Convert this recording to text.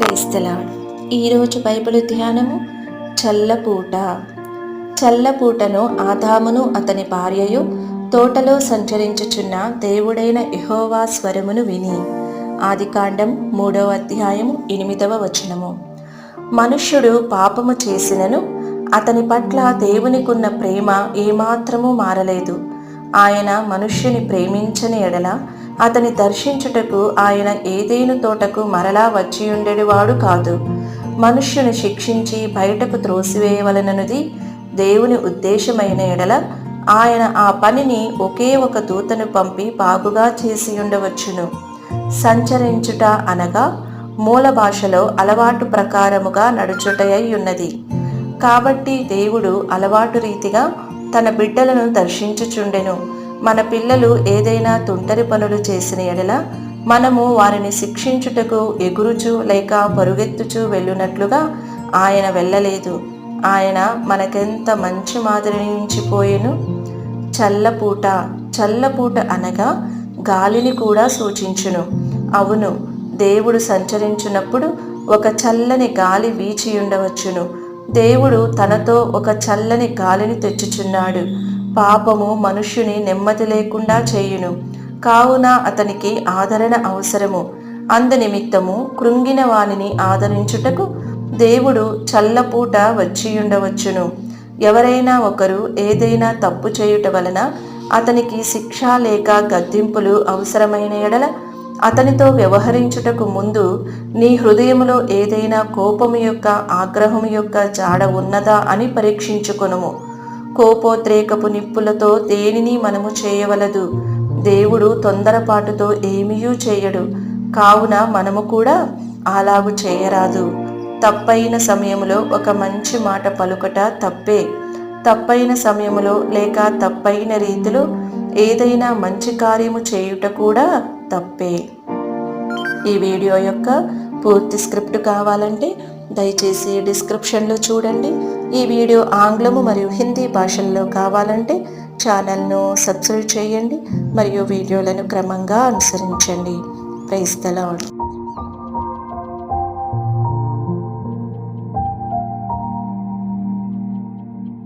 క్రైస్తలాడ్ ఈరోజు బైబిల్ ధ్యానము చల్లపూట. చల్లపూటను ఆదామును అతని భార్యయు తోటలో సంచరించుచున్న దేవుడైన యహోవా స్వరమును విని. ఆదికాండం మూడవ అధ్యాయము ఎనిమిదవ వచనము. మనుష్యుడు పాపము చేసినను అతని పట్ల దేవునికున్న ప్రేమ ఏమాత్రము మారలేదు. ఆయన మనుష్యుని ప్రేమించని ఎడల అతని దర్శించుటకు ఆయన ఏదేను తోటకు మరలా వచ్చియుండెడివాడు కాదు. మనుష్యుని శిక్షించి బయటకు త్రోసివేయవలనది దేవుని ఉద్దేశమైన ఎడల ఆయన ఆ పనిని ఒకే ఒక దూతను పంపి బాగుగా చేసి ఉండవచ్చును. సంచరించుట అనగా మూల భాషలో అలవాటు ప్రకారముగా నడుచుటయై ఉన్నది. కాబట్టి దేవుడు అలవాటు రీతిగా తన బిడ్డలను దర్శించుచుండెను. మన పిల్లలు ఏదైనా తుంటరి పనులు చేసిన ఎడల మనము వారిని శిక్షించుటకు ఎగురుచు లేక పరుగెత్తుచు వెళ్ళునట్లుగా ఆయన వెళ్ళలేదు. ఆయన మనకెంత మంచి మాదిరి నుంచిపోయేను చల్లపూట చల్లపూట అనగా గాలిని కూడా సూచించును. అవును దేవుడు సంచరించినప్పుడు ఒక చల్లని గాలి వీచి ఉండవచ్చును దేవుడు తనతో ఒక చల్లని గాలిని తెచ్చుచున్నాడు. పాపము మనుష్యుని నెమ్మది లేకుండా చేయును. కావున అతనికి ఆదరణ అవసరము. అందనిమిత్తము కృంగిన వానిని ఆదరించుటకు దేవుడు చల్లపూట వచ్చియుండవచ్చును. ఎవరైనా ఒకరు ఏదైనా తప్పు చేయుట వలన అతనికి శిక్ష లేక గద్దింపులు అవసరమైన ఎడల అతనితో వ్యవహరించుటకు ముందు నీ హృదయములో ఏదైనా కోపము యొక్క ఆగ్రహము యొక్క జాడ ఉన్నదా అని పరీక్షించుకొనుము. కోపోద్రేకపు నిప్పులతో దేనిని మనము చేయవలదు. దేవుడు తొందరపాటుతో ఏమీయూ చేయడు. కావున మనము కూడా అలాగు చేయరాదు. తప్పైన సమయంలో ఒక మంచి మాట పలుకట తప్పే. తప్పైన సమయంలో లేక తప్పైన రీతిలో ఏదైనా మంచి కార్యము చేయుట కూడా తప్పే. ఈ వీడియో యొక్క పూర్తి స్క్రిప్ట్ కావాలంటే దయచేసి డిస్క్రిప్షన్లో చూడండి. ఈ వీడియో ఆంగ్లము మరియు హిందీ భాషల్లో కావాలంటే ఛానల్ను సబ్స్క్రైబ్ చేయండి మరియు వీడియోలను క్రమంగా అనుసరించండి. Praise the